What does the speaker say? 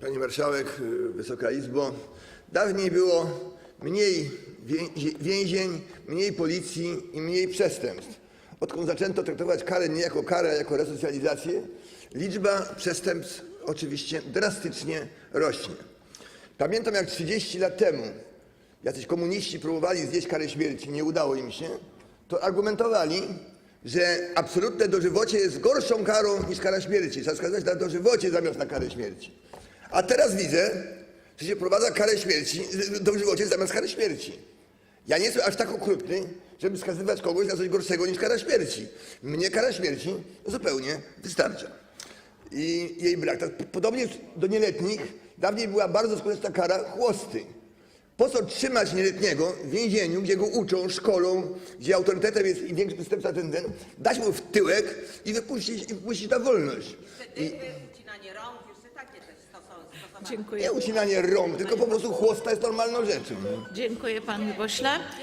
Pani Marszałek, Wysoka Izbo, dawniej było mniej wię- więzień, mniej policji i mniej przestępstw. Odkąd zaczęto traktować karę nie jako karę, a jako resocjalizację, liczba przestępstw oczywiście drastycznie rośnie. Pamiętam jak 30 lat temu jacyś komuniści próbowali zjeść karę śmierci, nie udało im się, to argumentowali, że absolutne dożywocie jest gorszą karą niż kara śmierci. Trzeba skazywać na dożywocie zamiast na karę śmierci. A teraz widzę, że się wprowadza karę śmierci, dożywocie zamiast kary śmierci. Ja nie jestem aż tak okrutny, żeby skazywać kogoś na coś gorszego niż kara śmierci. Mnie kara śmierci zupełnie wystarcza i jej brak. Tak, podobnie do nieletnich dawniej była bardzo skuteczna kara chłosty. Po co trzymać nieletniego w więzieniu, gdzie go uczą, szkolą, gdzie autorytetem jest im większy przestępca ten ten, dać mu w tyłek i wypuścić, i wypuścić na wolność. Y, ucinanie rąk, Dziękuję. Nie ucinanie rąk, tylko po prostu chłosta jest normalną rzeczą. Dziękuję panie pośle.